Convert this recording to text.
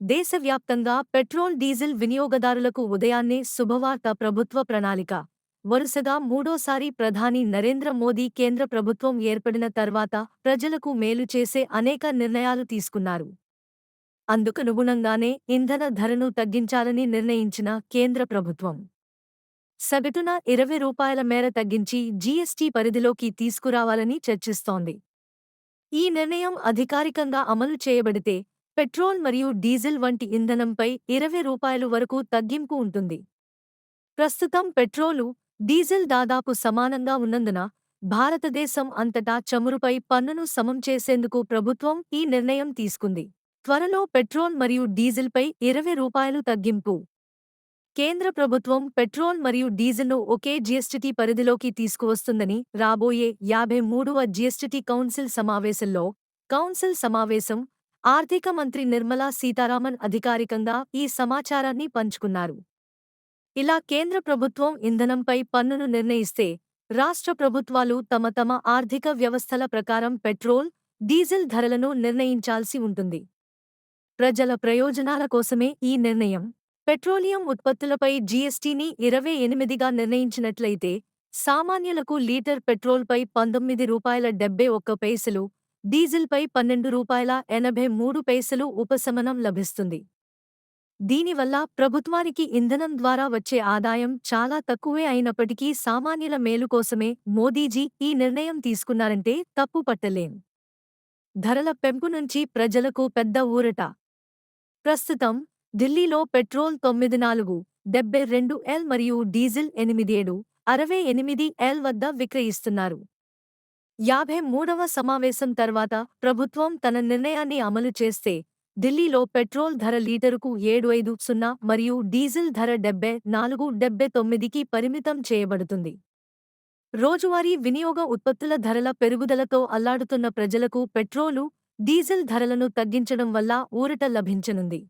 దేశవ్యాప్తంగా petrol diesel వినియోగదారులకు ఉదయాన్నే శుభవార్త ప్రభుత్వ ప్రణాళిక. వరుసగా మూడోసారి ప్రధాని నరేంద్ర మోదీ కేంద్ర ప్రభుత్వం ఏర్పడిన తర్వాత ప్రజలకు మేలు చేసే అనేక నిర్ణయాలు తీసుకున్నారు. అందుకనుగుణంగానే ఇంధన ధరను తగ్గించాలని నిర్ణయించిన కేంద్ర ప్రభుత్వం. సగటున ఇరవై రూపాయల మేర తగ్గించి జీఎస్టీ పరిధిలోకి తీసుకురావాలని చర్చిస్తోంది. ఈ నిర్ణయం అధికారికంగా అమలు చేయబడితే పెట్రోల్ మరియు డీజిల్ వంటి ఇంధనంపై ఇరవై రూపాయలు వరకు తగ్గింపు ఉంటుంది. ప్రస్తుతం పెట్రోలు డీజిల్ దాదాపు సమానంగా ఉన్నందున భారతదేశం అంతటా చమురుపై పన్నును సమం చేసేందుకు ప్రభుత్వం ఈ నిర్ణయం తీసుకుంది. త్వరలో పెట్రోల్ మరియు డీజిల్పై ఇరవై రూపాయలు తగ్గింపు. కేంద్ర ప్రభుత్వం పెట్రోల్ మరియు డీజిల్ను ఒకే జీఎస్టీటీ పరిధిలోకి తీసుకువస్తుందని రాబోయే యాభై మూడవ జీఎస్టీటీ కౌన్సిల్ సమావేశంలో కౌన్సిల్ సమావేశం ఆర్థిక మంత్రి నిర్మలా సీతారామన్ అధికారికంగా ఈ సమాచారాన్ని పంచుకున్నారు. ఇలా కేంద్ర ప్రభుత్వం ఇంధనంపై పన్నును నిర్ణయిస్తే రాష్ట్ర ప్రభుత్వాలు తమ తమ ఆర్థిక వ్యవస్థల ప్రకారం పెట్రోల్ డీజిల్ ధరలను నిర్ణయించాల్సి ఉంటుంది. ప్రజల ప్రయోజనాల కోసమే ఈ నిర్ణయం. పెట్రోలియం ఉత్పత్తులపై జీఎస్టీని ఇరవై ఎనిమిదిగా నిర్ణయించినట్లయితే సామాన్యులకు లీటర్ పెట్రోల్పై పంతొమ్మిది రూపాయల డెబ్బై ఒక్క పైసలు డీజిల్పై పన్నెండు రూపాయల ఎనభై మూడు పైసలు ఉపశమనం లభిస్తుంది. దీనివల్ల ప్రభుత్వానికి ఇంధనం ద్వారా వచ్చే ఆదాయం చాలా తక్కువే అయినప్పటికీ సామాన్యుల మేలు కోసమే మోదీజీ ఈ నిర్ణయం తీసుకున్నారంటే తప్పు పట్టలేం. ధరల పెంపు నుంచి ప్రజలకు పెద్ద ఊరట. ప్రస్తుతం ఢిల్లీలో పెట్రోల్ తొమ్మిది నాలుగు డెబ్బై రెండు ఎల్ మరియు డీజిల్ ఎనిమిదేడు అరవై ఎనిమిది ఎల్ వద్ద విక్రయిస్తున్నారు. యాభై మూడవ సమావేశం తర్వాత ప్రభుత్వం తన నిర్ణయాన్ని అమలు చేస్తే ఢిల్లీలో పెట్రోల్ ధర లీటరుకు ఏడు ఐదు సున్నా మరియు డీజిల్ ధర డెబ్బై నాలుగు డెబ్బై తొమ్మిదికి పరిమితం చేయబడుతుంది. రోజువారీ వినియోగ ఉత్పత్తుల ధరల పెరుగుదలతో అల్లాడుతున్న ప్రజలకు పెట్రోలు డీజిల్ ధరలను తగ్గించడం వల్ల ఊరట లభించనుంది.